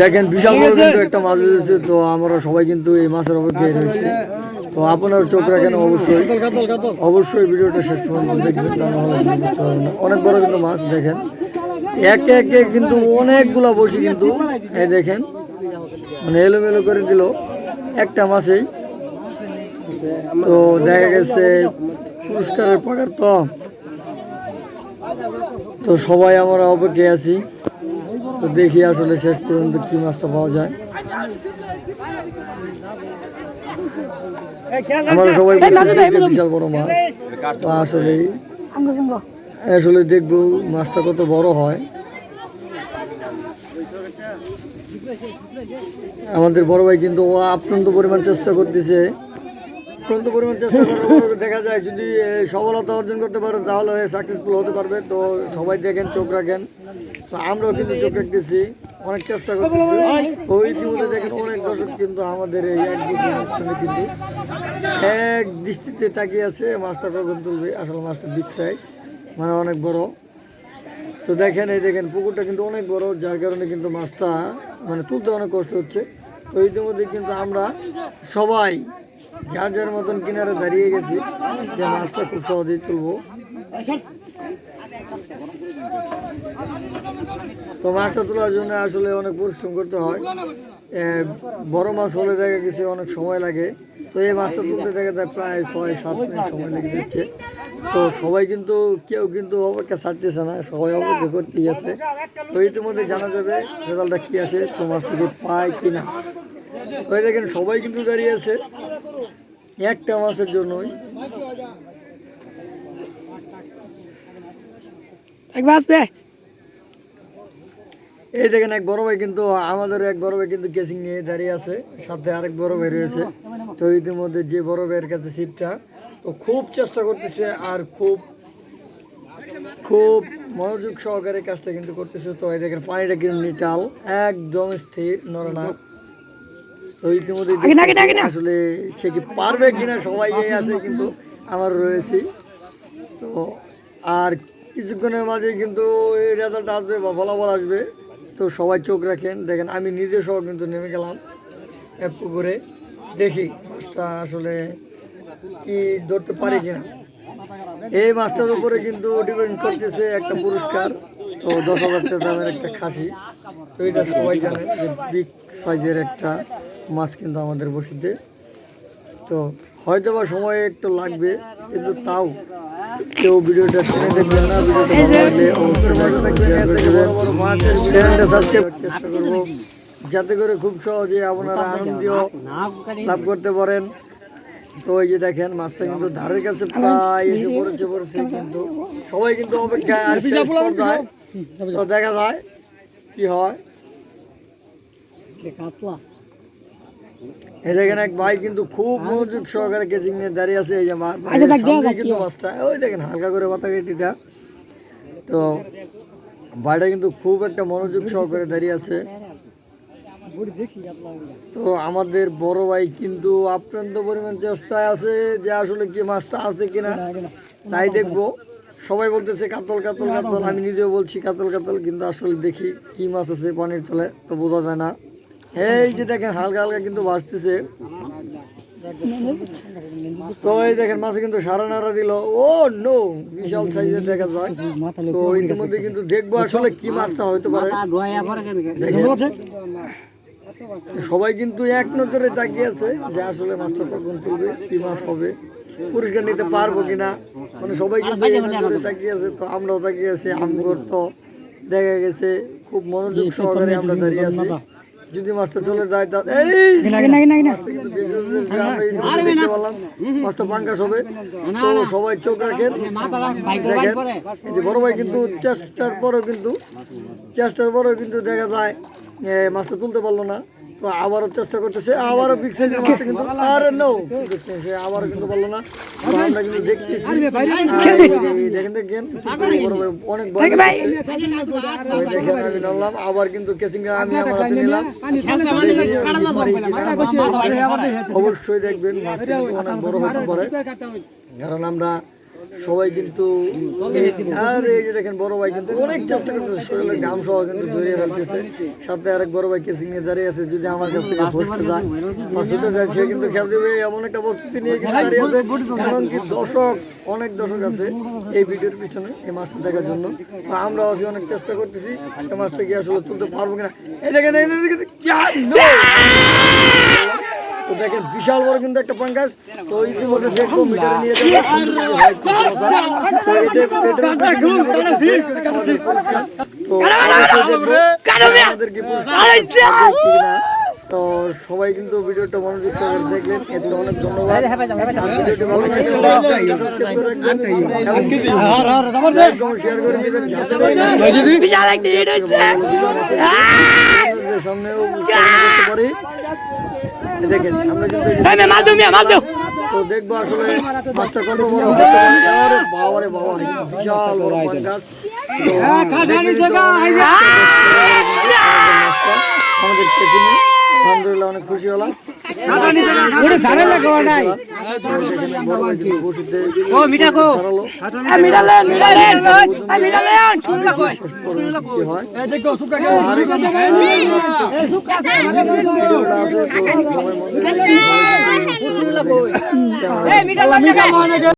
দেখেন বিশাল বড় কিন্তু একটা মাছ রয়েছে তো আমরা সবাই কিন্তু এই মাছের অপেক্ষায় রয়েছে। তো আপনার চোখ রাখেন অবশ্যই। অবশ্যই ভিডিওটা শেষ পর্যন্ত দেখবেন তা বুঝতে পারবেন না। অনেক বড় কিন্তু মাছ দেখেন। একে একে কিন্তু অনেকগুলা বসি কিন্তু এই দেখেন মানে এলোমেলো করে দিল। একটা মাছেই। তো দেখা গেছে পুরস্কারের পাকার তো। তো সবাই আমরা অপেক্ষায় আছি। তো দেখি আসলে শেষ পর্যন্ত কি মাছটা পাওয়া যায়। আমরা সবাই বলতেছি যে বিশাল বড় মাছ। তো আসলে আসলে দেখব মাছটা কত বড় হয়। আমাদের বড় ভাই কিন্তু ও আপ্রান্ত পরিমাণ চেষ্টা করতেছে। আপ্রান্ত পরিমাণ চেষ্টা করার পর দেখা যায় যদি সফলতা অর্জন করতে পারে তাহলে সাকসেসফুল হতে পারবে। তো সবাই দেখেন চোখ রাখেন। তো আমরাও কিন্তু চোখ রাখতেছি, অনেক চেষ্টা করতেছি। তো ইতিমধ্যে দেখেন অনেক দর্শক কিন্তু আমাদের এই এক বছর কিন্তু এক দৃষ্টিতে তাকিয়ে আছে মাছটা কখন তুলবে আসলে মাছটা বিগ সাইজ মানে অনেক বড়। তো দেখেন, এই দেখেন, পুকুরটা কিন্তু অনেক বড়, যার কারণে কিন্তু মাছটা মানে তুলতে অনেক কষ্ট হচ্ছে। তো ইতিমধ্যে কিন্তু আমরা সবাই যার যার মতন কিনারে দাঁড়িয়ে গেছি, যে মাছটা খুব সহজেই তুলবো। তো মাছটা তোলার জন্য আসলে অনেক পরিশ্রম করতে হয়। বড় মাছ হলে দেখা গেছে অনেক সময় লাগে। তো এই মাছটা তুলতে দেখা যায় প্রায় ছয়, সাত মিনিট সময় লেগে যাচ্ছে। তো সবাই কিন্তু, কেউ কিন্তু অপেক্ষা ছাড়তেছে না, সবাই অপেক্ষা করতেই আছে। তো ইতিমধ্যে জানা যাবে রেজাল্টটা কী আসে তো মাছটাকে পায় কি না তো দেখেন, সবাই কিন্তু দাঁড়িয়ে আছে। একটা মাছের জন্যই একবার আসতে এই দেখেন এক বড় ভাই কিন্তু আমাদের এক বড় ভাই কিন্তু কেসিং নিয়ে দাঁড়িয়ে আছে। সাথে আরেক বড় ভাই রয়েছে। তো ইতিমধ্যে যে বড় ভাইয়ের কাছে সিটটা তো খুব চেষ্টা করতেছে আর খুব খুব মনোযোগ সহকারে কাজটা কিন্তু করতেছে। তো এই দেখেন পানিটা কিন্তু নিটাল একদম স্থির নরনা তো ইতিমধ্যে আসলে সে কি পারবে কিনা সবাই আসে কিন্তু আমার রয়েছি। তো আর কিছুক্ষণের মাঝে কিন্তু এই রেজাল্ট আসবে বা ফলাফল আসবে। তো সবাই চোখ রাখেন। দেখেন, আমি নিজে সহ কিন্তু নেমে গেলাম এক পুকুরে দেখি মাছটা আসলে কি ধরতে পারি কিনা। এই মাছটার উপরে কিন্তু ডিপেন্ড করতেছে একটা পুরস্কার। তো দশ হাজার টাকা দামের একটা খাসি। তো এটা সবাই জানে যে বিগ সাইজের একটা মাছ কিন্তু আমাদের বসিতে। তো হয়তো বা সময় একটু লাগবে, কিন্তু তাও কেউ ভিডিওটা শুনে দেখবেন না, ভিডিওটা ভালো লাগলে অবশ্যই যাতে করে খুব সহজে আপনারা আনন্দ লাভ করতে পারেন। তো এই যে দেখেন, মাছটা কিন্তু ধারের কাছে প্রায় এসে পড়েছে পড়েছে, কিন্তু সবাই কিন্তু অপেক্ষায় আর দেখা যায় কি হয়। এই দেখেন এক ভাই কিন্তু খুব মনোযোগ সহকারে কেচিং নিয়ে দাঁড়িয়ে আছে এই যে মা- কিন্তু মাছটা ওই দেখেন হালকা করে কেটিটা তো ভাইটা কিন্তু খুব একটা মনোযোগ সহকারে দাঁড়িয়ে আছে। তো আমাদের বড় ভাই কিন্তু আপ্রান্ত পরিমাণ চেষ্টায় আছে যে আসলে কি মাছটা আছে কিনা। তাই দেখব। সবাই বলতেছে কাতল কাতল কাতল। আমি নিজেও বলছি কাতল কাতল। কিন্তু আসলে দেখি কি মাছ আছে পানির তলে তো বোঝা যায় না। এই যে দেখেন, হালকা হালকা কিন্তু ভাসতেছে তো এই দেখেন মাছে কিন্তু সারা নাড়া দিল। ও, নো, বিশাল সাইজের দেখা যায়। তো ইতিমধ্যে কিন্তু দেখব আসলে কি মাছটা হইতে পারে। সবাই কিন্তু এক নজরে তাকিয়ে আছে যে আসলে মাছটা কখন তুলবে, কি মাছ হবে, পুরস্কার নিতে পারব কিনা। মানে সবাই কিন্তু এক নজরে তাকিয়ে আছে, তো আমরাও তাকিয়ে আছি, আমগর তো দেখা গেছে, খুব মনোযোগ সহকারে আমরা দাঁড়িয়ে আছি। যদি মাছটা চলে যায় তা এই! দেখতে পেলাম মাছটা পাঙ্কাশ হবে। তো সবাই চোখ রাখেন। দেখেন যে বড় ভাই কিন্তু চেষ্টার পরেও কিন্তু চেষ্টার পরেও কিন্তু দেখা যায় মাস্টার মাছটা তুলতে পারল না। তো আবারও চেষ্টা করতেছে আবারও বিগ সাইজের মাছটা কিন্তু আরে নো সে আবারও কিন্তু না তো আমরা কিন্তু দেখতেছি। দেখেন দেখেন বড় অনেক। ওই দেখেন আমি আবার কিন্তু কেসিংটা আমি আমার হাতে নিলাম। অবশ্যই দেখবেন কিন্তু অনেক বড় হতে পারে। কারণ আমরা সবাই কিন্তু আর এই যে দেখেন বড় ভাই কিন্তু অনেক চেষ্টা করতেছে, শরীরের ঘাম সহ কিন্তু জড়িয়ে ফেলতেছে। সাথে আরেক বড় ভাই কেসিং নিয়ে দাঁড়িয়ে আছে, যদি আমার কাছ থেকে ফসকে যায় ছুটে যায়, সে কিন্তু খেল দেবে এমন একটা প্রস্তুতি নিয়ে কিন্তু দাঁড়িয়ে আছে। এমনকি দর্শক, অনেক দর্শক আছে এই ভিডিওর পিছনে, এই মাছটা দেখার জন্য। তো আমরা আছি, অনেক চেষ্টা করতেছি, এই মাছটা কি আসলে তুলতে পারব কিনা? এই দেখেন এই দেখেন no! তো দেখেন বিশাল বড় কিন্তু একটা পাঙ্গাস তো ইতিমধ্যে দেখব মিটারে নিয়ে হয়। তো সবাই কিন্তু ভিডিওটা মনোযোগ সহকারে দেখলেন এতে অনেক ধন্যবাদ শেয়ার করে দিবেন সামনেও করতে পারি দেখেন আমরা কিন্তু তো দেখব আসলে মাছটা কত বড় হতে পারে আরে বাবা রে বাবা বিশাল বড় পাঙ্গাস তো দেখে কিন্তু মাছটা আমাদের পেছনে আলহামদুলিল্লাহ অনেক খুশি হলাম হয়